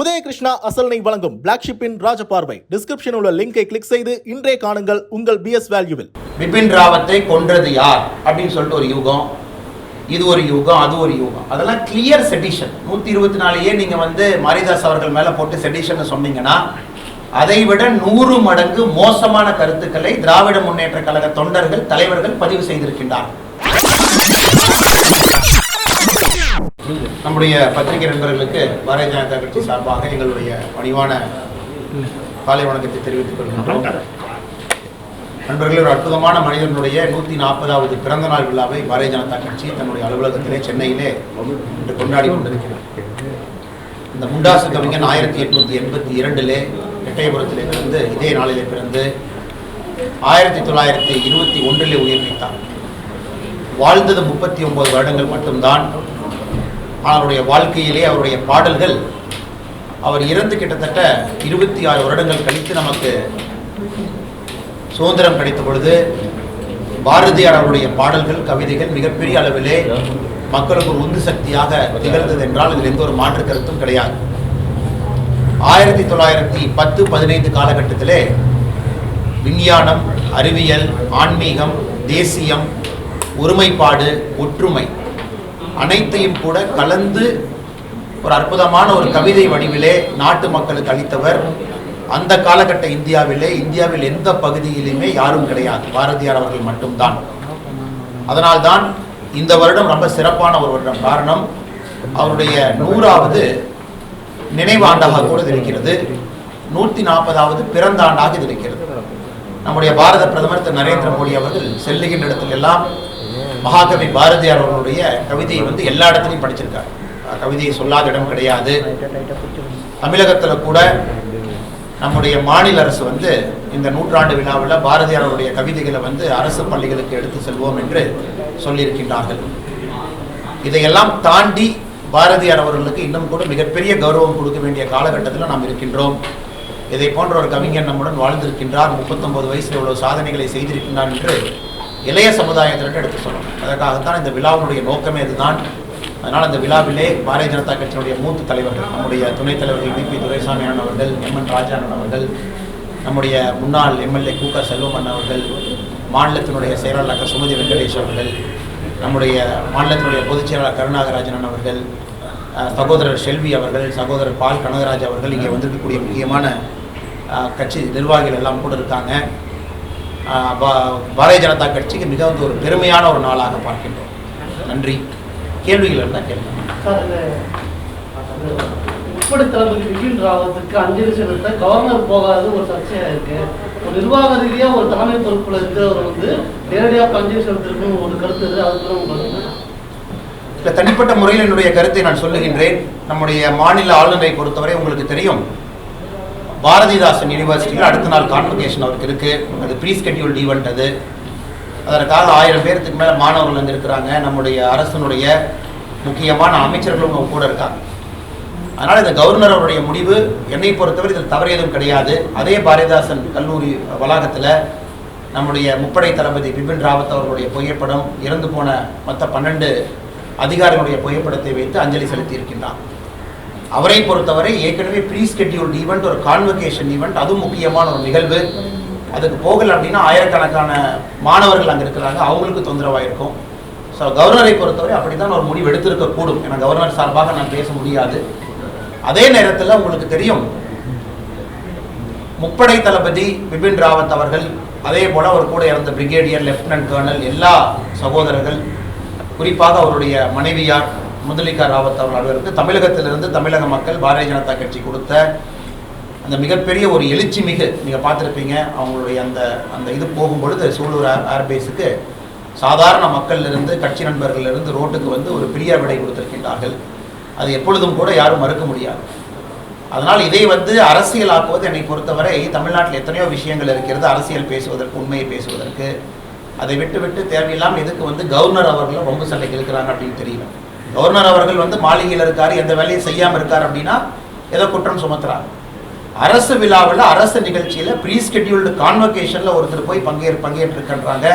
உதயகிருஷ்ணா அசல்னை வழங்கும் black ஷிப்பின் Raja Paarvai. Description உள்ள லிங்கை கிளிக் செய்து இன்றே காணுங்கள் உங்கள் பிஎஸ் வேல்யூவில் பிபின் ராவத்தை கொன்றது யார்? அப்படின்னு சொல்லிட்டு ஒரு யூகம். இது ஒரு யூகம் அது ஒரு யூகம். அதெல்லாம் கிளியர் செடிஷன் நூத்தி இருபத்தி நாலையே நீங்க வந்து மாரிதாஸ் அவர்கள் மேல போட்டு செடிஷன் சொன்னீங்கன்னா அதை விட நூறு மடங்கு மோசமான கருத்துக்களை திராவிட முன்னேற்ற கழக தொண்டர்கள் தலைவர்கள் பதிவு செய்திருக்கின்றார்கள். நம்முடைய பத்திரிகை நண்பர்களுக்கு பாரதிய ஜனதா கட்சி சார்பாக எங்களுடைய பணிவான காலை வணக்கத்தை தெரிவித்துக் கொள்கின்றோம். நண்பர்களே ஒரு அற்புதமான மனிதனுடைய நூற்றி நாற்பதாவது பிறந்த நாள் விழாவை பாரதிய ஜனதா கட்சி தன்னுடைய அலுவலகத்திலே சென்னையிலே இன்று கொண்டாடி கொண்டிருக்கிறது. இந்த முண்டாசு கவிஞன் ஆயிரத்தி எட்நூத்தி எண்பத்தி இரண்டிலே எட்டயபுரத்திலே பிறந்து இதே நாளிலே பிறந்து ஆயிரத்தி தொள்ளாயிரத்தி இருபத்தி ஒன்றிலே உயிர் நீத்தார். வாழ்ந்தது முப்பத்தி ஒன்பது வருடங்கள் மட்டும்தான். அவருடைய வாழ்க்கையிலே அவருடைய பாடல்கள் அவர் இறந்து கிட்டத்தட்ட இருபத்தி ஆறு வருடங்கள் கழித்து நமக்கு சுதந்திரம் கிடைத்த பொழுது பாரதியார் அவருடைய பாடல்கள் கவிதைகள் மிகப்பெரிய அளவிலே மக்களுக்கு ஒரு உந்து சக்தியாக திகழ்ந்தது என்றால் இதில் எந்த ஒரு மாற்று கருத்தும் கிடையாது. ஆயிரத்தி தொள்ளாயிரத்தி பத்து பதினைந்து காலகட்டத்திலே விஞ்ஞானம் அறிவியல் ஆன்மீகம் தேசியம் ஒருமைப்பாடு ஒற்றுமை அனைத்தையும் கூட கலந்து ஒரு அற்புதமான ஒரு கவிதை வடிவிலே நாட்டு மக்களுக்கு அளித்தவர். அந்த காலகட்ட இந்தியாவிலே இந்தியாவில் எந்த பகுதியிலுமே யாரும் கிடையாது. பாரதியார் அவர்கள் மட்டும்தான். அதனால்தான் இந்த வருடம் ரொம்ப சிறப்பான ஒரு வருடம். காரணம் அவருடைய நூறாவது நினைவாண்டாக கூட இது இருக்கிறது. நூற்றி நாற்பதாவது பிறந்த ஆண்டாக இது இருக்கிறது. நம்முடைய பாரத பிரதமர் திரு நரேந்திர மோடி அவர்கள் செல்லுகின்ற இடத்துல எல்லாம் மகாகவி பாரதியார் அவர்களுடைய கவிதையை வந்து எல்லா இடத்துலையும் படிச்சிருக்காரு. கவிதையை சொல்லாத இடம் கிடையாது. தமிழகத்துல கூட நம்முடைய மாநில அரசு வந்து இந்த நூற்றாண்டு விழாவில் பாரதியாரருடைய கவிதைகளை வந்து அரசு பள்ளிகளுக்கு எடுத்து செல்வோம் என்று சொல்லியிருக்கின்றார்கள். இதையெல்லாம் தாண்டி பாரதியார் அவர்களுக்கு இன்னும் கூட மிகப்பெரிய கௌரவம் கொடுக்க வேண்டிய காலகட்டத்தில் நாம் இருக்கின்றோம். இதை போன்ற ஒரு கவிஞர் நம்முடன் வாழ்ந்திருக்கின்றார். முப்பத்தொன்பது வயசில் இவ்வளவு சாதனைகளை செய்திருக்கின்றார் என்று இளைய சமுதாயத்தினர் எடுத்து சொல்லணும் அதற்காகத்தான் இந்த விழாவினுடைய நோக்கமே இதுதான். அதனால் அந்த விழாவிலே பாரதிய ஜனதா கட்சியினுடைய மூத்த தலைவர்கள் நம்முடைய துணைத் தலைவர்கள் வி பி துரைசாமியான் அவர்கள் எம் என் ராஜானன் அவர்கள் நம்முடைய முன்னாள் எம்எல்ஏ கு க செல்வமன் அவர்கள் மாநிலத்தினுடைய செயலாளர் சுமதி வெங்கடேஷ் அவர்கள் நம்முடைய மாநிலத்தினுடைய பொதுச் செயலாளர் கருணாகராஜன் அவர்கள் சகோதரர் செல்வி அவர்கள் சகோதரர் பால் கனகராஜ் அவர்கள் இங்கே வந்திருக்கக்கூடிய முக்கியமான கட்சி நிர்வாகிகள் எல்லாம் கூட இருக்காங்க. பாரதிய ஜனதா கட்சிக்கு மிக வந்து ஒரு பெருமையான ஒரு நாளாக பார்க்கின்றோம். நன்றி. கேள்விகள் இருந்தால் கேள்வி உட்பட தளபதி பிபின் ராவத்துக்கு அஞ்சலி செலுத்த கவர்னர் போகாதது ஒரு சர்ச்சையா இருக்கு. ஒரு நிர்வாக ரீதியா ஒரு தலைமை பொறுப்புல இருக்கிறவர் வந்து நேரடியா போய் அஞ்சலி செலுத்திருக்குன்னு ஒரு கருத்து இருக்கு. அதுக்கு உங்களுக்கு இல்லை தனிப்பட்ட முறையில் என்னுடைய கருத்தை நான் சொல்லுகின்றேன். நம்முடைய மாநில ஆளுநரை பொறுத்தவரை உங்களுக்கு தெரியும். பாரதிதாசன் யூனிவர்சிட்டியில் அடுத்த நாள் கான்வகேஷன் அவருக்கு இருக்குது அது ப்ரீ ஸ்கெட்யூல்ட் ஈவெண்ட் அது. அதற்காக ஆயிரம் பேர்த்துக்கு மேலே மாணவர்கள் வந்து இருக்கிறாங்க நம்முடைய அரசனுடைய முக்கியமான அமைச்சர்களும் அவங்க கூட இருக்காங்க. அதனால் இந்த கவர்னர் அவருடைய முடிவு என்னை பொறுத்தவரை இதில் தவறு எதுவும் கிடையாது. அதே பாரதிதாசன் கல்லூரி வளாகத்தில் நம்முடைய முப்படை தளபதி பிபின் ராவத் அவர்களுடைய புகைப்படம் இறந்து போன மற்ற பன்னெண்டு அதிகாரிகளுடைய புகைப்படத்தை வைத்து அஞ்சலி செலுத்தி இருக்கின்றார் அவரை பொறுத்தவரை ஏற்கனவே ப்ரீ ஸ்கெட்யூல்டு ஈவெண்ட் ஒரு கான்வகேஷன் ஈவெண்ட் அதுவும் முக்கியமான ஒரு நிகழ்வு. அதுக்கு போகல அப்படின்னா ஆயிரக்கணக்கான மாணவர்கள் அங்கே இருக்கிறாங்க. அவங்களுக்கு தொந்தரவாக இருக்கும் ஸோ கவர்னரை பொறுத்தவரை அப்படித்தான் ஒரு முடிவு எடுத்திருக்கக்கூடும். ஏன்னா கவர்னர் சார்பாக நான் பேச முடியாது. அதே நேரத்தில் உங்களுக்கு தெரியும் முப்படை தளபதி பிபின் ராவத் அவர்கள் அதே போல் அவர் கூட இறந்த பிரிகேடியர் லெப்டினன்ட் கர்னல் எல்லா சகோதரர்கள் குறிப்பாக அவருடைய மனைவியார் முதலிகா ராவத் அவர்கள் அலுவலருக்கு தமிழகத்திலிருந்து தமிழக மக்கள் பாரதிய ஜனதா கட்சி கொடுத்த அந்த மிகப்பெரிய ஒரு எழுச்சி மிகு நீங்கள் பார்த்துருப்பீங்க. அவங்களுடைய அந்த அந்த இது போகும்பொழுது சூலூர் ஏர்பேஸுக்கு சாதாரண மக்களிலிருந்து கட்சி நண்பர்களிலிருந்து ரோட்டுக்கு வந்து ஒரு பிரியா விடை கொடுத்திருக்கின்றார்கள். அது எப்பொழுதும் கூட யாரும் மறுக்க முடியாது. அதனால் இதை வந்து அரசியலாக்குவது என்னை பொறுத்தவரை தமிழ்நாட்டில் எத்தனையோ விஷயங்கள் இருக்கிறது. அரசியல் பேசுவதற்கு உண்மையை பேசுவதற்கு. அதை விட்டு விட்டு தேவையில்லாமல் எதுக்கு வந்து கவர்னர் அவர்களும் ரொம்ப சண்டைக்கு இருக்கிறாங்க அப்படின்னு தெரியல. கவர்னர் அவர்கள் வந்து மாளிகையில் இருக்கார் எந்த வேலையும் செய்யாமல் இருக்கார் அப்படின்னா ஏதோ குற்றம் சுமத்துறாங்க. அரசு விழாவில் அரசு நிகழ்ச்சியில் ப்ரீ ஸ்கெட்யூல்டு கான்வகேஷனில் ஒருத்தர் போய் பங்கேற் பங்கேற்றிருக்கின்றாங்க.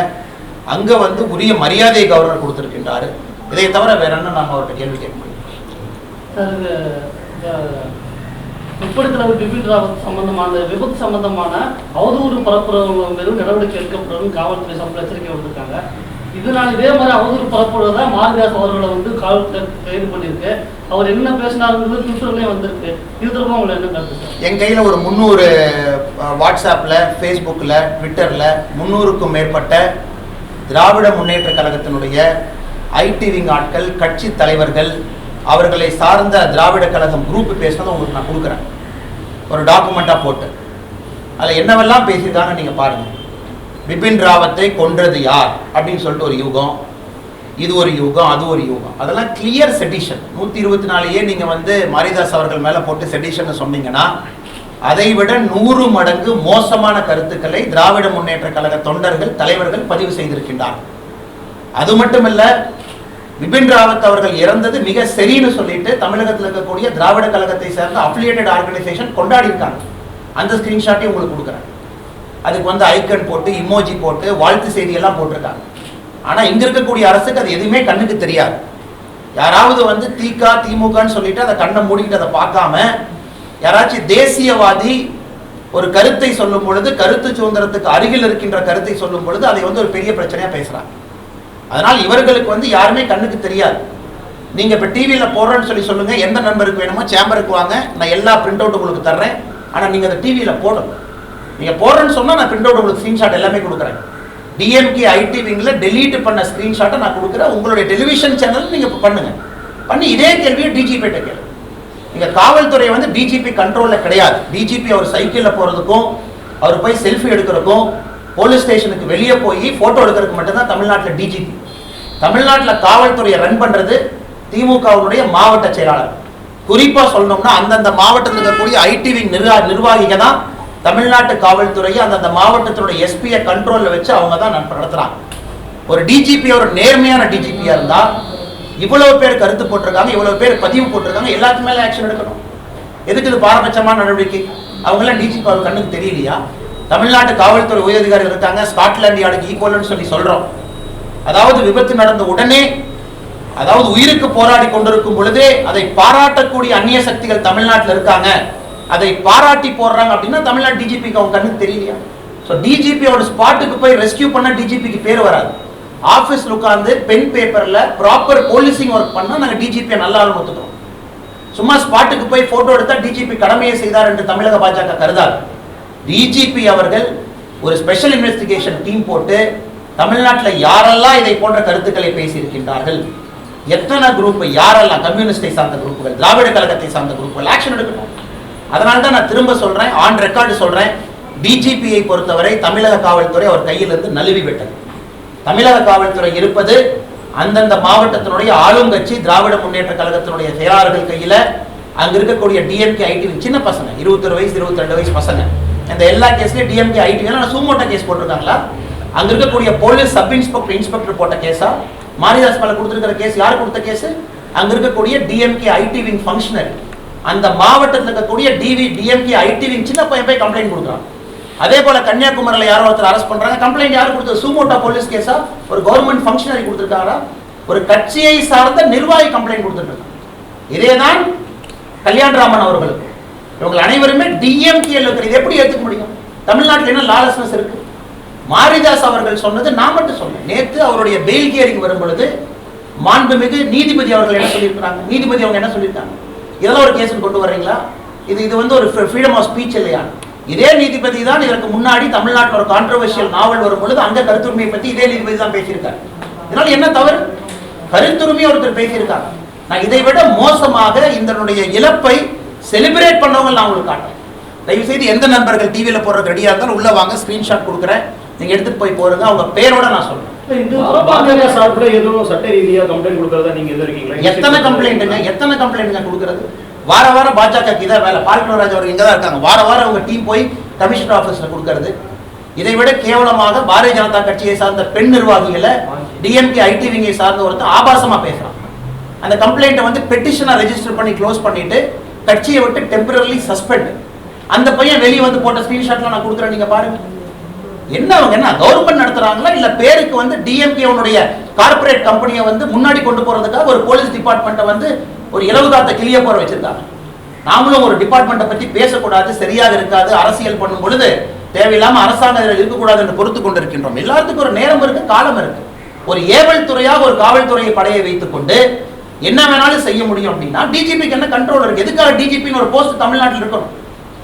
அங்கே வந்து உரிய மரியாதை கவர்னர் கொடுத்துருக்கின்றாரு. இதை தவிர வேற என்ன நம்ம அவர்கிட்ட கேள்வி கேட்க முடியும்? சார் தலைவர் பிபின் ராவத் சம்பந்தமான விபத்து சம்பந்தமான அவதூறு பரப்புறவங்க மீது நடவடிக்கை எடுக்கப்படும் காவல்துறை சார்பில் எச்சரிக்கை விட்டுருக்காங்க இதனால் இதே மாதிரி அவதூறு பரப்புறதா மாரிதாஸ் அவர்களை வந்து கால் கைது பண்ணியிருக்கு. அவர் என்ன பேசினாருங்கிறது ட்விட்டர்லேயே வந்திருக்கு. இது திரும்ப உங்களை என்ன கருத்து சார்? என் கையில் ஒரு முந்நூறு வாட்ஸ்அப்பில் ஃபேஸ்புக்கில் ட்விட்டரில் முந்நூறுக்கும் மேற்பட்ட திராவிட முன்னேற்ற கழகத்தினுடைய ஐடி விங் ஆட்கள் கட்சி தலைவர்கள் அவர்களை சார்ந்த திராவிட கழகம் குரூப் பேசினதை உங்களுக்கு நான் கொடுக்குறேன். ஒரு டாக்குமெண்ட்டாக போட்டு. அதில் என்னவெல்லாம் பேசியிருக்காங்க நீங்கள் பாருங்கள் பிபின் ராவத்தை கொன்றது யார்? அப்படின்னு சொல்லிட்டு ஒரு யூகம். இது ஒரு யூகம் அது ஒரு யூகம். அதெல்லாம் கிளியர் செடிஷன் நூற்றி இருபத்தி நாலையே நீங்கள் வந்து மாரிதாஸ் அவர்கள் மேலே போட்டு செடிஷன் சொன்னீங்கன்னா அதை விட நூறு மடங்கு மோசமான கருத்துக்களை திராவிட முன்னேற்ற கழக தொண்டர்கள் தலைவர்கள் பதிவு செய்திருக்கின்றார்கள். அது மட்டுமல்ல பிபின் ராவத் அவர்கள் இறந்தது மிக சரின்னு சொல்லிட்டு தமிழகத்தில் இருக்கக்கூடிய திராவிட கழகத்தை சேர்ந்த அஃபிலியேட்டட் ஆர்கனைசேஷன் கொண்டாடி இருக்காங்க அந்த ஸ்கிரீன்ஷாட்டையும் உங்களுக்கு கொடுக்குறேன். அதுக்கு வந்து ஐக்கன் போட்டு இமோஜி போட்டு வாழ்த்து செய்தியெல்லாம் போட்டிருக்காங்க. ஆனால் இங்கே இருக்கக்கூடிய அரசுக்கு அது எதுவுமே கண்ணுக்கு தெரியாது. யாராவது வந்து திகா திமுகன்னு சொல்லிட்டு அதை கண்ணை மூடிக்கிட்டு அதை பார்க்காம யாராச்சும் தேசியவாதி ஒரு கருத்தை சொல்லும் பொழுது கருத்து சுதந்திரத்துக்கு அருகில் இருக்கின்ற கருத்தை சொல்லும் பொழுது அதை வந்து ஒரு பெரிய பிரச்சனையாக பேசுகிறாங்க அதனால் இவர்களுக்கு வந்து யாருமே கண்ணுக்கு தெரியாது. நீங்கள் இப்போ டிவியில் போடுறேன்னு சொல்லி சொல்லுங்கள் எந்த நண்பருக்கு வேணுமோ சேம்பருக்கு வாங்க நான் எல்லா பிரிண்ட் அவுட் உங்களுக்கு தர்றேன். ஆனால் நீங்கள் அதை டிவியில் போடணும். நீங்க போடுறேன்னு சொன்னா நான் பிரிண்ட் அவுட் உங்களுக்கு ஸ்கிரீன்ஷாட் எல்லாமே கொடுக்குறேன். டிஎம்கே ஐடி விங்ல டெலீட் பண்ண ஸ்கிரீன்ஷாட்டை நான் கொடுக்குறேன். உங்களுடைய டெலிவிஷன் சேனல் நீங்க பண்ணுங்கள் பண்ணுங்க. பண்ணி இதே கேள்வியை டிஜிபிட்ட கேளு. நீங்க காவல்துறை வந்து டிஜிபி கண்ட்ரோல்ல கிடையாது. டிஜிபி அவர் சைக்கிள்ல போறதுக்கும் அவர் போய் செல்ஃபி எடுக்கிறதுக்கும் போலீஸ் ஸ்டேஷனுக்கு வெளியே போய் போட்டோ எடுக்கிறதுக்கு மட்டும்தான் தமிழ்நாட்டில் டிஜிபி தமிழ்நாட்டில் காவல்துறையை ரன் பண்ணுறது திமுகவுடைய மாவட்ட செயலாளர். குறிப்பாக சொல்லணும்னா அந்தந்த மாவட்டத்தில் இருக்கக்கூடிய ஐடி விங் நிர்வா நிர்வாகிக தான் தமிழ்நாட்டு காவல்துறையை அந்தந்த மாவட்டத்தினுடைய எஸ்பியை கண்ட்ரோலில் வச்சு அவங்க தான் நடத்துகிறாங்க ஒரு டிஜிபி ஒரு நேர்மையான டிஜிபியாக இருந்தால் இவ்வளவு பேர் கருத்து போட்டிருக்காங்க இவ்வளவு பேர் பதிவு போட்டிருக்காங்க எல்லாத்துக்கு மேலே ஆக்ஷன் எடுக்கணும். எதுக்கு இது பாரபட்சமான நடவடிக்கை? அவங்களாம் டிஜிபி அவர் கண்ணுக்கு தெரியலையா? தமிழ்நாட்டு காவல்துறை உயரதிகாரிகள் இருக்காங்க ஸ்காட்லாந்து யாருக்கு ஈக்குவல்னு சொல்லி சொல்கிறோம் அதாவது விபத்து நடந்த உடனே அதாவது உயிருக்கு போராடி கொண்டிருக்கும் பொழுதே அதை பாராட்டக்கூடிய அந்நிய சக்திகள் தமிழ்நாட்டில் இருக்காங்க. அதை பாராட்டி போடுறாங்க அப்படின்னா தமிழ்நாடு டிஜிபிக்கு அவங்க கண்ணுக்கு தெரியலையா? ஸோ டிஜிபியோட ஸ்பாட்டுக்கு போய் ரெஸ்கியூ பண்ண டிஜிபிக்கு பேர் வராது. ஆஃபீஸில் உட்காந்து பென் பேப்பரில் ப்ராப்பர் போலீசிங் ஒர்க் பண்ணால் நாங்கள் டிஜிபியை நல்லா ஒத்துக்கிறோம் சும்மா ஸ்பாட்டுக்கு போய் ஃபோட்டோ எடுத்தால் டிஜிபி கடமையை செய்தார் என்று தமிழக பாஜக கருதார் டிஜிபி அவர்கள் ஒரு ஸ்பெஷல் இன்வெஸ்டிகேஷன் டீம் போட்டு தமிழ்நாட்டில் யாரெல்லாம் இதை போன்ற கருத்துக்களை பேசியிருக்கின்றார்கள்? எத்தனை குரூப் யாரெல்லாம் கம்யூனிஸ்டை சார்ந்த குரூப்புகள் திராவிட கழகத்தை சார்ந்த குரூப்புகள் ஆக்ஷன் எடுக்கணும் அதனால தான் நான் திரும்ப சொல்றேன் ஆன் ரெக்கார்டு சொல்றேன். டிஜிபியை பொறுத்தவரை தமிழக காவல்துறை அவர் கையிலிருந்து நழுவி விட்டது. தமிழக காவல்துறை இருப்பது அந்தந்த மாவட்டத்தினுடைய ஆளுங்கட்சி திராவிட முன்னேற்ற கழகத்தினுடைய செயலாளர்கள் கையில அங்க இருக்கக்கூடிய டிஎம்கே ஐடி சின்ன பசங்க இருபத்தொரு வயசு இருபத்தி ரெண்டு வயசு பசங்க. இந்த எல்லா கேஸ்லயும் DMK IT suo motu case போட்டிருக்காங்களா? அங்க இருக்கக்கூடிய போலீஸ் சப் இன்ஸ்பெக்டர் இன்ஸ்பெக்டர் போட்ட கேஸா மாரிதாஸ் மேல கொடுத்திருக்கிற கேஸ் யார் கொடுத்த கேஸ் அங்க இருக்கக்கூடிய டிஎம்கே ஐடி விங் ஃபங்க்ஷனரி அந்த மாவட்டத்தில் இருக்கக்கூடிய டிவி டிஎம்கே ஐடி சின்ன பையன் போய் கம்ப்ளைண்ட் கொடுக்குறான். அதே போல கன்னியாகுமரியில் யாரோ ஒருத்தர் அரெஸ்ட் பண்றாங்க. கம்ப்ளைண்ட் யார் கொடுத்தது? சுமோட்டா போலீஸ் கேஸா ஒரு கவர்மெண்ட் ஃபங்க்ஷனரி கொடுத்துருக்காரா? ஒரு கட்சியை சார்ந்த நிர்வாகி கம்ப்ளைண்ட் கொடுத்துருக்காங்க. இதேதான் கல்யாணராமன் அவர்களுக்கு. இவங்க அனைவருமே டிஎம்கே இருக்கிறது. எப்படி ஏற்றுக்க முடியும்? தமிழ்நாட்டில் என்ன லாலஸ்னஸ் இருக்கு? மாரிதாஸ் அவர்கள் சொன்னது நான் மட்டும் சொன்னேன் நேத்து அவருடைய பெயில் ஹியரிங் வரும் பொழுது மாண்புமிகு நீதிபதி அவர்கள் என்ன சொல்லியிருக்கிறாங்க? நீதிபதி அவங்க என்ன சொல்லியிருக்காங்க? இதெல்லாம் ஒரு கேஸ் கொண்டு வர்றீங்களா? இது இது வந்து ஒரு ஃப்ரீடம் ஆஃப் ஸ்பீச் இல்லையா? இதே நீதிபதி தான் இதற்கு முன்னாடி தமிழ்நாட்டில் ஒரு கான்ட்ரவர்ஷியல் நாவல் வரும் பொழுது அந்த கருத்துரிமையை பற்றி இதே நீதிபதி தான் பேசியிருக்காரு. இதனால என்ன தவறு? கருத்துரிமையை ஒருத்தர் பேசியிருக்காங்க நான் இதை விட மோசமாக இதனுடைய இழப்பை செலிப்ரேட் பண்ணவங்க நான் உங்களுக்கு காட்டுறேன். தயவு செய்து எந்த நண்பர்கள் டிவியில் போடுறது ரெடியாக இருந்தாலும் உள்ள வாங்க ஸ்க்ரீன்ஷாட் கொடுக்குறேன். நீங்கள் எடுத்துகிட்டு போய் போகிறது அவங்க பேரோட நான் சொல்கிறேன் எத்தனை கம்ப்ளைண்ட்டுங்க எத்தனை கம்ப்ளைண்ட்டுங்க கொடுக்கறது? வார வாரம் பாஜக இதான் வேலை. பால்கனராஜ் அவர் இங்க தான் இருக்காங்க. வார வாரம் அவங்க டீம் போய் கமிஷனர் ஆஃபீஸ்ல கொடுக்கறது. இதை விட கேவலமாக பாரதிய ஜனதா கட்சியை சார்ந்த பெண் நிர்வாகிகளை டிஎம்கே ஐடி விங்கை சார்ந்த ஒருத்தர் ஆபாசமா பேசுறான். அந்த கம்ப்ளைண்ட்டை வந்து பெட்டிஷனா ரெஜிஸ்டர் பண்ணி க்ளோஸ் பண்ணிட்டு கட்சியை விட்டு டெம்பரரி சஸ்பெண்ட் அந்த பையன் வெளியே வந்து போட்ட ஸ்கிரீன்ஷாட்லாம் நான் கொடுக்குறேன் நீங்க பாருங்க. என்ன அவங்க என்ன கவர்மெண்ட் நடத்துறாங்களா இல்ல பேருக்கு வந்து டிஎம்கே கார்பரேட் கார்ப்பரேட் கம்பெனியை வந்து முன்னாடி கொண்டு போறதுக்காக ஒரு போலீஸ் டிபார்ட்மெண்ட்டை வந்து ஒரு இலவு காத்த கிளிய போற வச்சிருக்காங்க. நாமளும் ஒரு டிபார்ட்மெண்ட்டை பத்தி பேசக்கூடாது சரியாக இருக்காது அரசியல் பண்ணும் பொழுது தேவையில்லாம அரசாங்கம் இருக்கக்கூடாது என்று பொறுத்து கொண்டிருக்கின்றோம். எல்லாத்துக்கும் ஒரு நேரம் இருக்கு காலம் இருக்கு. ஒரு ஏவல் துறையாக ஒரு காவல்துறையை படையை வைத்துக் கொண்டு என்ன வேணாலும் செய்ய முடியும் அப்படின்னா டிஜிபிக்கு என்ன கண்ட்ரோல் இருக்கு? எதுக்காக டிஜிபின்னு ஒரு போஸ்ட் தமிழ்நாட்டில் இருக்கணும்?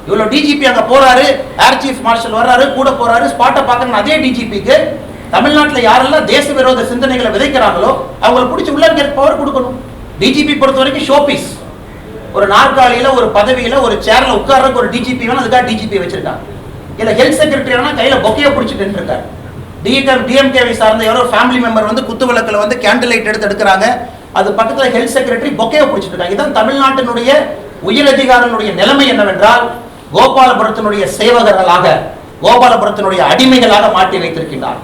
இவ்வளோ டிஜிபி அங்கே போகிறாரு ஏர் சீஃப் மார்ஷல் வர்றாரு கூட போகிறாரு ஸ்பாட்டை பார்க்கணும் அதே டிஜிபிக்கு தமிழ்நாட்டில் யாரெல்லாம் தேச விரோத சிந்தனைகளை விதைக்கிறாங்களோ அவங்களை பிடிச்சி உள்ள இருக்க பவர் கொடுக்கணும். டிஜிபி பொறுத்த வரைக்கும் ஷோபீஸ் ஒரு நாற்காலியில் ஒரு பதவியில் ஒரு சேரில் உட்கார்றதுக்கு ஒரு டிஜிபி வேணும் அதுக்காக டிஜிபி வச்சிருக்காங்க. இல்லை ஹெல்த் செக்ரட்டரி ஆனால் கையில் பொக்கையை பிடிச்சிட்டு இருக்காரு டிஎம் டிஎம்கேவை சார்ந்த யாரோ ஃபேமிலி மெம்பர் வந்து குத்து விளக்கில் வந்து கேண்டில் லைட் எடுத்து எடுக்கிறாங்க. அது பக்கத்தில் ஹெல்த் செக்ரட்டரி பொக்கையை பிடிச்சிட்டு இருக்காங்க. இதுதான் தமிழ்நாட்டினுடைய உயரதிகாரிகளுடைய நிலைமை என்னவென்றால் கோபாலபுரத்தினுடைய சேவகர்களாக கோபாலபுரத்தினுடைய அடிமைகளாக மாற்றி வைத்திருக்கின்றார்.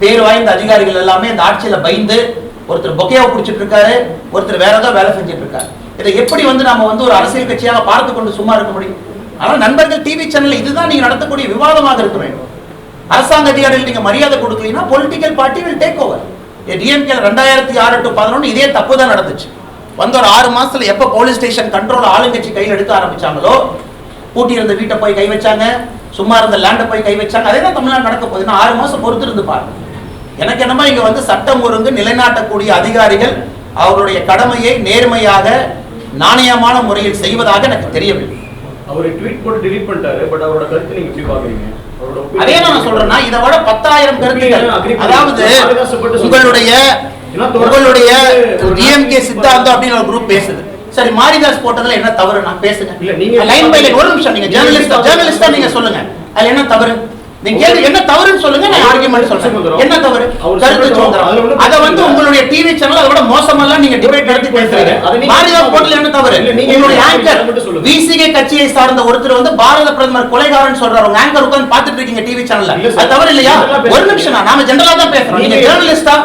பேர் வாய்ந்த அதிகாரிகள் எல்லாமே இந்த ஆட்சியில பயந்து ஒருத்தர் பொக்கையாவை பிடிச்சிட்டு இருக்காரு ஒருத்தர் வேற ஏதோ வேலை செஞ்சுட்டு இருக்காரு. இதை எப்படி வந்து நாம வந்து ஒரு அரசியல் கட்சியாக பார்த்து கொண்டு சும்மா இருக்க முடியும்? ஆனால் நண்பர்கள் டிவி சேனல் இதுதான் நீங்க நடத்தக்கூடிய விவாதமாக இருக்க வேண்டும். அரசாங்க அதிகாரிகள் நீங்க மரியாதை கொடுக்கலீங்கன்னா political party will take over DMK ரெண்டாயிரத்தி ஆறு டு பதினொன்று இதே தப்பு தான் நடந்துச்சு. வந்த ஒரு ஆறு மாசத்துல எப்ப போலீஸ் ஸ்டேஷன் கண்ட்ரோல் ஆளுங்கட்சி கையில் எடுக்க ஆரம்பிச்சாங்களோ பூட்டி இருந்த வீட்டை போய் கை வச்சாங்க சும்மா இருந்த லேண்டை போய் கை வச்சாங்க. அதே தான் தமிழ்நாடு நடக்க போகுது. இன்னும் ஆறு மாசம் பொறுத்து இருந்து பாருங்க. எனக்கு என்னமோ இங்க வந்து சட்டம் ஒழுங்கு நிலைநாட்டக்கூடிய அதிகாரிகள் அவருடைய கடமையை நேர்மையாக நாணயமான முறையில் செய்வதாக எனக்கு தெரியவில்லை. அவர் ட்வீட் போட்டு delete பண்ணிட்டாரு பட் அவரோட கருத்து நீங்க எப்படி பாக்குறீங்க அதே நான் சொல்றேன்னா இதை விட பத்தாயிரம் கருத்துக்கள். பண்ணி- அதாவது உங்களுடைய உங்களுடைய டிஎம்கே சித்தாந்தம் அப்படின்னு ஒரு குரூப் பேசுது. சரி மாரிதாஸ் போட்டதுல என்ன தவறு? நான் பேசுங்க. இல்ல, நீங்க- லைன் பை லைன் ஒரு நிமிஷம் நீங்க ஜேர்னலிஸ்ட் ஜேர்னலிஸ்டா நீங்க சொல்லுங்க. அதுல என்ன தவறு? நீங்க என்ன தவறுன்னு சொல்லுங்க நான் ஆர்குமெண்ட் சொல்றேன். என்ன தவறு? கருத்து சுதந்திரம் அத வந்து உங்களுடைய டிவி சேனல் அதை விட மோசமெல்லாம் நீங்க டிபேட் நடத்தி பேசுறீங்க. மாரிதாஸ் போட்டதுல என்ன தவறு? உங்களுடைய ஆங்கர். விசிகே கட்சியை சார்ந்த ஒருத்தர் வந்து பாரத பிரதமர் கொலைகாரன் சொல்றாரு. உங்க ஆங்கர் உட்கார்ந்து பாத்துட்டு இருக்கீங்க டிவி சேனல்ல. அது தவறு இல்லையா? ஒரு நிமிஷம் நாம ஜெனரலா தான் பேசுறோம். நீங்க ஜேர்னலிஸ்டா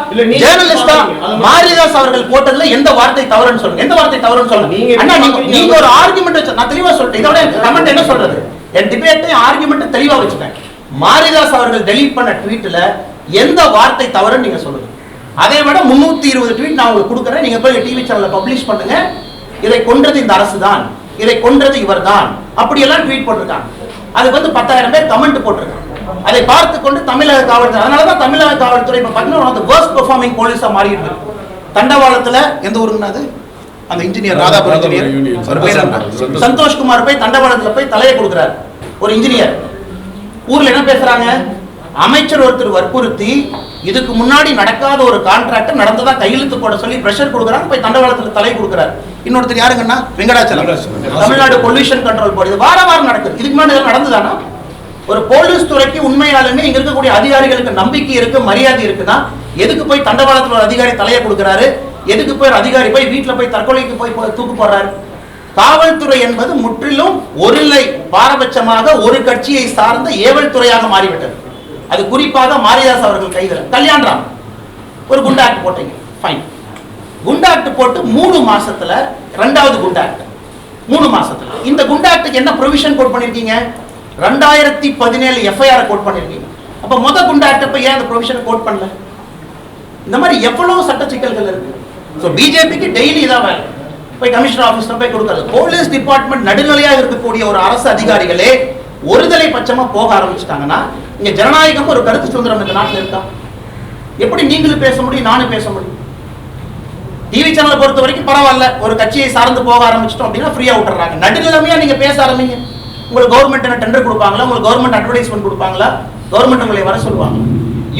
ஜேர்னலிஸ்டா மாரிதாஸ் அவர்கள் போட்டதுல எந்த வார்த்தை தவறுன்னு சொல்லுங்க. எந்த வார்த்தை தவறுன்னு சொல்லுங்க. அண்ணா நீங்க ஒரு ஆர்குமெண்ட் வச்சு நான் தெளிவா சொல்லிட்டேன் இதோட கமெண்ட் என்ன சொல்றது? என் டிபேட்டையும் ஆர்குமெண்ட் தெளிவா வச்சுட்டேன். மாரிதாஸ் அவர்கள் டெலீட் பண்ண ட்வீட்ல எந்த வார்த்தை தவறுன்னு நீங்க சொல்லுங்க. அதை விட முன்னூத்தி இருபது ட்வீட் நான் உங்களுக்கு கொடுக்குறேன். நீங்க போய் டிவி சேனல்ல பப்ளிஷ் பண்ணுங்க. இதை கொன்றது இந்த அரசு தான் இதை கொன்றது இவர்தான். அப்படியெல்லாம் ட்வீட் போட்டிருக்காங்க. அதுக்கு வந்து பத்தாயிரம் பேர் கமெண்ட் போட்டிருக்காங்க. அதை பார்த்து கொண்டு தமிழக காவல்துறை அதனால தான் தமிழக காவல்துறை இப்ப பார்த்தீங்கன்னா வேர்ஸ்ட் பெர்ஃபார்மிங் போலீஸா மாறிட்டு இருக்கு. தண்டவாளத்துல எந்த ஊருங்கண்ணா அது? அந்த இன்ஜினியர் ராதாபுரம் இன்ஜினியர்? சந்தோஷ்குமார் போய் தண்டவாளத்துல போய் தலையை கொடுக்குறாரு. ஒரு இன்ஜினியர் ஊர்ல என்ன பேசுறாங்க? அமைச்சர் ஒருத்தர் வற்புறுத்தி இதுக்கு முன்னாடி நடக்காத ஒரு கான்ட்ராக்ட் நடந்ததா கையெழுத்து போட சொல்லி பிரஷர் கொடுக்குறாங்க போய் தண்டவாளத்துல தலை கொடுக்குறாரு. இன்னொருத்தர் யாருங்கன்னா? Venkatachalam. Tamil Nadu pollution control board வார வாரம் நடக்குது. இதுக்கு முன்னாடி நடந்ததானா? ஒரு போலீஸ் துறைக்கு உண்மையாலுமே இங்க இருக்கக்கூடிய அதிகாரிகளுக்கு நம்பிக்கை இருக்கு மரியாதை இருக்குன்னா எதுக்கு போய் தண்டவாளத்துல ஒரு அதிகாரி தலையை கொடுக்குறாரு? எதுக்கு போய் அதிகாரி போய் வீட்டுல போய் தற்கொலைக்கு போய் போய் தூக்கு போடுறாரு? காவல்துறை என்பது முற்றிலும் ஒருலை பாரபட்சமாக ஒரு கட்சியை சார்ந்த ஏவல் துறையாக மாறிவிட்டது. அது குறிப்பாக மாரிதாஸ் அவர்கள் கைகள் கல்யாண்ராம் ஒரு குண்டாட்டு போட்டீங்க. ஃபைன் குண்டாட்டு போட்டு மூணு மாசத்துல ரெண்டாவது குண்டாட்டு. மூணு மாசத்துல. இந்த குண்டாட்டுக்கு என்ன ப்ரொவிஷன் கோட் பண்ணிருக்கீங்க? ரெண்டாயிரத்தி பதினேழு எஃப்ஐஆர் கோட் பண்ணிருக்கீங்க. அப்ப முத குண்டாட்டப்ப ஏன் அந்த ப்ரொவிஷன் கோட் பண்ணல? இந்த மாதிரி எவ்வளவு சட்ட சிக்கல்கள் இருக்கு. ஸோ பிஜேபிக்கு டெய்லி இதான் வேலை. போய் கமிஷனர் ஆஃபீஸ்ல போய் கொடுக்கறது. போலீஸ் டிபார்ட்மெண்ட் நடுநிலையாக இருக்கக்கூடிய ஒரு அரசு அதிகாரிகளே ஒருதலை பட்சமா போக ஆரம்பிச்சிட்டாங்கன்னா இங்க ஜனநாயகம் ஒரு கருத்து சுதந்திரம் இந்த நாட்டில் இருக்கா? எப்படி நீங்களும் பேச முடியும் நானும் பேச முடியும்? டிவி சேனலை பொறுத்த வரைக்கும் பரவாயில்ல ஒரு கட்சியை சார்ந்து போக ஆரம்பிச்சிட்டோம் அப்படின்னா ஃப்ரீயா விட்டுறாங்க. நடுநிலைமையா நீங்க பேச ஆரம்பிங்க. உங்களுக்கு கவர்மெண்ட் என்ன டெண்டர் கொடுப்பாங்களா? உங்களுக்கு கவர்மெண்ட் அட்வர்டைஸ்மெண்ட் கொடுப்பாங்களா? கவர்மெண்ட் உங்களை வர சொல்லுவாங்க.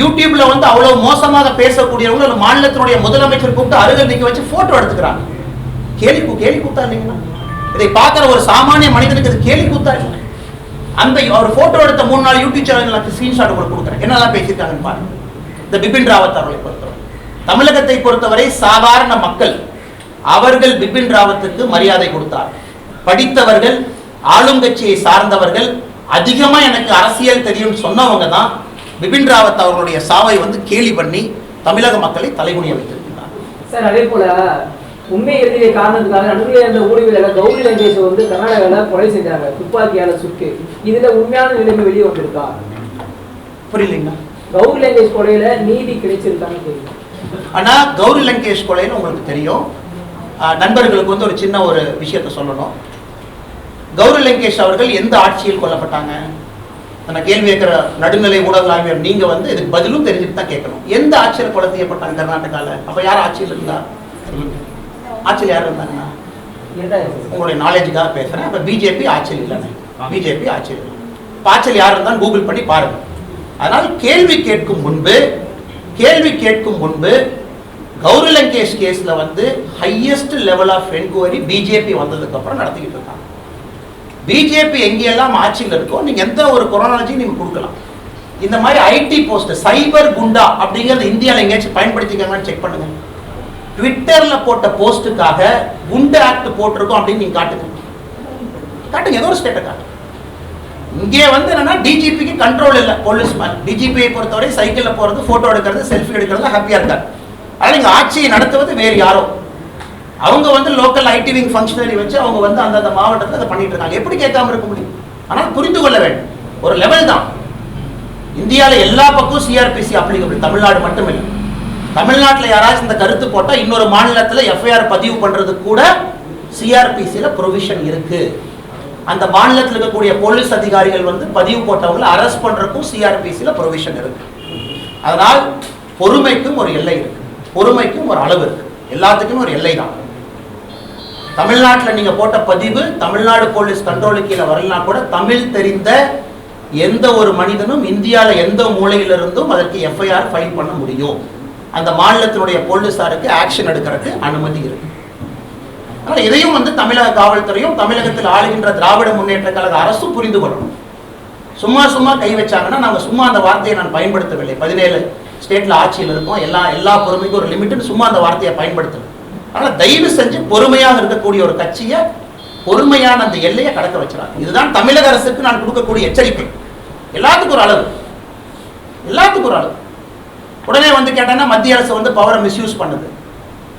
யூடியூப்ல வந்து அவ்வளவு மோசமாக பேசக்கூடியவங்க மாநிலத்தினுடைய முதலமைச்சர் கூப்பிட்டு அருகில் நிக்க வச்சு போட்டோ எடுத்துக்கிறாங்க. கேலி கேலி கூத்தா இல்லைங்களா? இதை பார்க்குற ஒரு சாமானிய மனிதனுக்கு இது கேலி கூத்தா இல்லை அந்த அவர் போட்டோ எடுத்த மூணு நாள் யூடியூப் சேனலுக்கு ஸ்கிரீன்ஷாட் உங்களுக்கு கொடுக்குறேன். என்னெல்லாம் பேசியிருக்காங்கன்னு பாருங்க. இந்த பிபின் ராவத் அவர்களை பொறுத்தவரை. தமிழகத்தை பொறுத்தவரை சாதாரண மக்கள் அவர்கள் பிபின் ராவத்துக்கு மரியாதை கொடுத்தார். படித்தவர்கள் ஆளுங்கட்சியை சார்ந்தவர்கள் அதிகமா எனக்கு அரசியல் தெரியும் சொன்னவங்க தான் பிபின் ராவத் அவர்களுடைய சாவை வந்து கேலி பண்ணி தமிழக மக்களை தலைகுனிய வைத்திருக்கிறார் சார் அதே போல உண்மை எழுதிய காரணத்துக்காக நடுவில் இருந்த ஊழியர்கள் கௌரி லங்கேஷ் வந்து கர்நாடகாவில் கொலை செஞ்சாங்க. துப்பாக்கியால சுட்டு. இதுல உண்மையான நிலைமை வெளியே வந்திருக்கா? புரியலைங்களா கௌரி லங்கேஷ் கொலையில நீதி கிடைச்சிருக்கான்னு தெரியும். ஆனா கௌரி லங்கேஷ் கொலைன்னு உங்களுக்கு தெரியும். நண்பர்களுக்கு வந்து ஒரு சின்ன ஒரு விஷயத்த சொல்லணும். கௌரி லங்கேஷ் அவர்கள் எந்த ஆட்சியில் கொல்லப்பட்டாங்க? நான் கேள்வி கேட்கிற நடுநிலை ஊடகவியர் நீங்க வந்து இதுக்கு பதிலும் தெரிஞ்சுட்டு தான் கேட்கணும். எந்த ஆட்சியில் கொலை செய்யப்பட்டாங்க கர்நாடகால? அப்ப யார் ஆட்சியில் இருந்தா? சொல்லுங்க. ஆட்சியில் யார் இருந்தாங்க உங்களுடைய நாலேஜுக்காக பேசுகிறேன் அப்போ பிஜேபி ஆட்சியில் இல்லைண்ணே. பிஜேபி ஆட்சியில் இல்லை. ஆட்சியில் யார் இருந்தாலும் கூகுள் பண்ணி பாருங்கள் அதனால் கேள்வி கேட்கும் முன்பு கேள்வி கேட்கும் முன்பு கௌரி லங்கேஷ் கேஸில் வந்து highest level of enquiry BJP வந்ததுக்கப்புறம் நடத்திக்கிட்டு இருக்காங்க. பிஜேபி எங்கெல்லாம் ஆட்சியில் இருக்கோ நீங்கள் எந்த ஒரு கொரோனாலஜியும் நீங்கள் கொடுக்கலாம். இந்த மாதிரி ஐடி போஸ்ட் சைபர் குண்டா அப்படிங்கிறது இந்தியாவில் எங்கேயாச்சும் பயன்படுத்திக்காங்கன்னு செக் பண்ணுங்கள் ட்விட்டர்ல போட்ட போஸ்ட்டுக்காக குண்டு ஆக்ட் போட்டிருக்கோம் அப்படின்னு நீங்க காட்டுங்க. காட்டுங்க ஏதோ ஒரு ஸ்டேட்டை காட்டுங்க. இங்கே வந்து என்னன்னா டிஜிபிக்கு கண்ட்ரோல் இல்லை போலீஸ் மேன் டிஜிபியை பொறுத்தவரை சைக்கிளில் போகிறது ஃபோட்டோ எடுக்கிறது செல்ஃபி எடுக்கிறது ஹாப்பியாக இருக்காங்க அதனால் இங்கே ஆட்சியை நடத்துவது வேறு யாரோ. அவங்க வந்து லோக்கல் ஐடி விங் ஃபங்க்ஷனரி வச்சு அவங்க வந்து அந்தந்த மாவட்டத்தில் அதை பண்ணிட்டு இருக்காங்க. எப்படி கேட்காம இருக்க முடியும்? ஆனால் புரிந்து கொள்ள வேண்டும். ஒரு லெவல் தான். இந்தியாவில் எல்லா பக்கம் சிஆர்பிசி அப்ளிகபிள் தமிழ்நாடு மட்டும் இல்லை தமிழ்நாட்டில் யாராச்சும் இந்த கருத்து போட்டால் இன்னொரு மாநிலத்தில் எஃப்ஐஆர் பதிவு பண்ணுறதுக்கு கூட சிஆர்பிசியில் ப்ரொவிஷன் இருக்கு. அந்த மாநிலத்தில் இருக்கக்கூடிய போலீஸ் அதிகாரிகள் வந்து பதிவு போட்டவங்களை அரெஸ்ட் பண்ணுறக்கும் சிஆர்பிசியில் ப்ரொவிஷன் இருக்கு. அதனால் பொறுமைக்கும் ஒரு எல்லை இருக்கு. பொறுமைக்கும் ஒரு அளவு இருக்கு. எல்லாத்துக்கும் ஒரு எல்லை தான். தமிழ்நாட்டில் நீங்கள் போட்ட பதிவு தமிழ்நாடு போலீஸ் கண்ட்ரோலுக்கு கீழே வரலனா கூட தமிழ் தெரிந்த எந்த ஒரு மனிதனும் இந்தியாவில் எந்த மூலையிலிருந்தும் அதற்கு எஃப்ஐஆர் ஃபைல் பண்ண முடியும். அந்த மாநிலத்தினுடைய போலீஸாருக்கு ஆக்ஷன் எடுக்கிறதுக்கு அனுமதி இருக்கு. ஆனால் இதையும் வந்து தமிழக காவல்துறையும் தமிழகத்தில் ஆளுகின்ற திராவிட முன்னேற்ற கழக அரசும் புரிந்து கொள்ளணும். சும்மா சும்மா கை வச்சாங்கன்னா நாங்கள் சும்மா அந்த வார்த்தையை நான் பயன்படுத்தவில்லை. பதினேழு ஸ்டேட்ல ஆட்சியில் இருக்கோம். எல்லா எல்லா பொறுமைக்கும் ஒரு லிமிட்னு சும்மா அந்த வார்த்தையை பயன்படுத்தல. ஆனால் தயவு செஞ்சு பொறுமையாக இருக்கக்கூடிய ஒரு கட்சியை பொறுமையான அந்த எல்லையை கடக்க வச்சுறாங்க இதுதான் தமிழக அரசுக்கு நான் கொடுக்கக்கூடிய எச்சரிக்கை. எல்லாத்துக்கும் ஒரு அளவு. எல்லாத்துக்கும் ஒரு அளவு. உடனே வந்து கேட்டாங்கன்னா மத்திய அரசு வந்து பவரை மிஸ்யூஸ் பண்ணுது.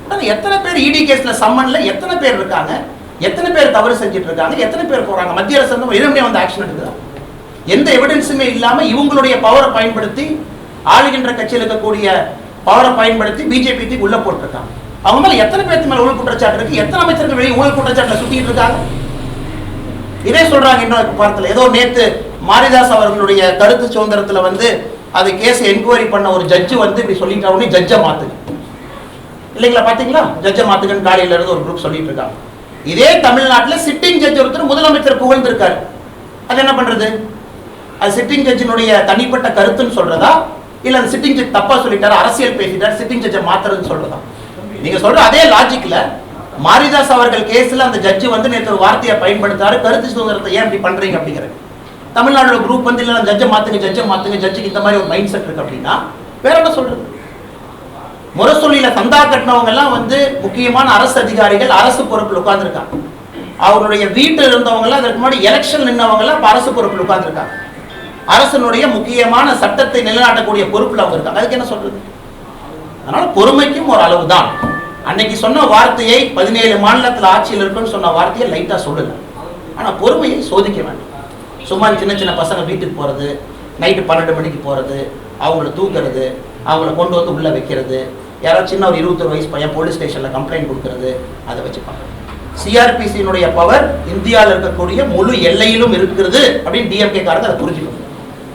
உடனே எத்தனை பேர் இடி கேஸில் சம்மனில் எத்தனை பேர் இருக்காங்க? எத்தனை பேர் தவறு செஞ்சுட்டு இருக்காங்க எத்தனை பேர் போகிறாங்க மத்திய அரசு வந்து எதுவுமே வந்து ஆக்ஷன் எடுக்குதா? எந்த எவிடன்ஸுமே இல்லாமல் இவங்களுடைய பவரை பயன்படுத்தி ஆளுகின்ற கட்சியில் இருக்கக்கூடிய பவரை பயன்படுத்தி பிஜேபி உள்ளே போட்டிருக்காங்க. அவங்க மேலே எத்தனை பேர்த்து மேலே ஊழல் குற்றச்சாட்டு இருக்கு? எத்தனை அமைச்சர்கள் வெளியே ஊழல் குற்றச்சாட்டில் சுற்றிட்டு இருக்காங்க? இதே சொல்றாங்க இன்னொரு வாரத்தில் ஏதோ நேற்று மாரிதாஸ் அவர்களுடைய கருத்து சுதந்திரத்தில் வந்து அது கேஸ் என்கொயரி பண்ண ஒரு ஜட்ஜு வந்து இப்படி சொல்லிட்டா உடனே ஜட்ஜை மாத்துங்க இல்லைங்களா பாத்தீங்களா? ஜட்ஜை மாத்துங்கன்னு காலையில இருந்து ஒரு குரூப் சொல்லிட்டு இருக்காங்க. இதே தமிழ்நாட்டில் சிட்டிங் ஜட்ஜ் ஒருத்தர் முதலமைச்சர் புகழ்ந்திருக்காரு. அது என்ன பண்றது? அது சிட்டிங் ஜட்ஜினுடைய தனிப்பட்ட கருத்துன்னு சொல்றதா? இல்ல அந்த சிட்டிங் ஜட்ஜ் தப்பா சொல்லிட்டாரு அரசியல் பேசிட்டாரு சிட்டிங் ஜட்ஜை மாத்துறதுன்னு சொல்றதா? நீங்க சொல்ற அதே லாஜிக்ல மாரிதாஸ் அவர்கள் கேஸ்ல அந்த ஜட்ஜ் வந்து நேற்று ஒரு வார்த்தையை பயன்படுத்தாரு கருத்து சுதந்திரத்தை ஏன் இப்படி பண்றீங்க அப்படிங்கிறது. தமிழ்நாடு குரூப் வந்து இல்லை ஜட்ஜை மாத்துங்க ஜட்ஜை மாத்துங்க ஜட்ஜுக்கு இந்த மாதிரி ஒரு மைண்ட் செட் இருக்கு அப்படின்னா வேற என்ன சொல்றது? முரசொலியில சந்தா கட்டினவங்க எல்லாம் வந்து முக்கியமான அரசு அதிகாரிகள் அரசு பொறுப்பில் உட்கார்ந்துருக்காங்க. அவருடைய வீட்டில் இருந்தவங்க எல்லாம் அதற்கு முன்னாடி எலெக்ஷன் நின்றவங்க எல்லாம் அரசு பொறுப்பில் உட்கார்ந்துருக்காங்க. அரசனுடைய முக்கியமான சட்டத்தை நிலைநாட்டக்கூடிய பொறுப்பில் அவங்க இருக்காங்க. அதுக்கு என்ன சொல்றது? அதனால பொறுமைக்கும் ஒரு அளவு தான் அன்னைக்கு சொன்ன வார்த்தையை பதினேழு மாநிலத்தில் ஆட்சியில் இருக்குன்னு சொன்ன வார்த்தையை லைட்டா சொல்லுங்க. ஆனா பொறுமையை சோதிக்க வேண்டும். சும்மா சின்ன சின்ன பசங்க வீட்டுக்கு போகிறது நைட்டு பன்னெண்டு மணிக்கு போகிறது அவங்கள தூக்குறது அவங்கள கொண்டு வந்து உள்ளே வைக்கிறது யாராவது சின்ன ஒரு இருபத்தொரு வயசு பையன் போலீஸ் ஸ்டேஷனில் கம்ப்ளைண்ட் கொடுக்கறது அதை வச்சு சிஆர்பிசியினுடைய பவர் இந்தியாவில் இருக்கக்கூடிய முழு எல்லையிலும் இருக்கிறது அப்படின்னு டிஎம்கே காரங்க அதை புரிஞ்சுக்கணும்.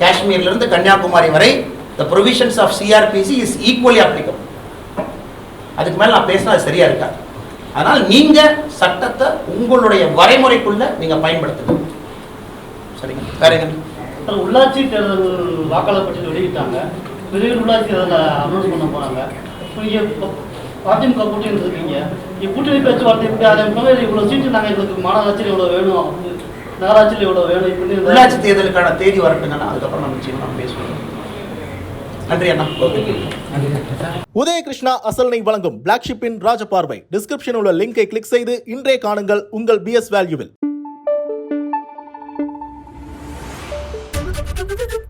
காஷ்மீர்லேருந்து கன்னியாகுமரி வரை the provisions of CrPC is equally applicable அதுக்கு மேலே நான் பேசினா அது சரியாக இருக்காது. அதனால் நீங்கள் சட்டத்தை உங்களுடைய வரைமுறைக்குள்ளே நீங்கள் பயன்படுத்தணும் சரிங்க. வேற உள்ளாட்சி தேர்தல் வாக்காளர் பட்டியல் வெளியிட்டாங்க. விரைவில் உள்ளாட்சி தேர்தலை அனௌன்ஸ் பண்ண போறாங்க. இப்போ இங்கே அதிமுக கூட்டணி இருக்கீங்க இங்க கூட்டணி பேச்சுவார்த்தை எப்படி ஆரம்பிப்பாங்க இவ்வளோ சீட்டு நாங்கள் எங்களுக்கு மாநகராட்சியில் இவ்வளோ வேணும் நகராட்சியில் இவ்வளோ வேணும் இப்படி உள்ளாட்சி தேர்தலுக்கான தேதி வரட்டுங்கன்னா அதுக்கப்புறம் நம்ம நிச்சயமா நம்ம பேசுவோம். நன்றி அண்ணா. உதயகிருஷ்ணா அசல்னை வழங்கும் பிளாக் ஷிப்பின் ராஜபார்வை. டிஸ்கிரிப்ஷனில் உள்ள லிங்கை கிளிக் செய்து இன்றே காணுங்கள் உங்கள் பிஎஸ் வேல்யூவில் Thank you.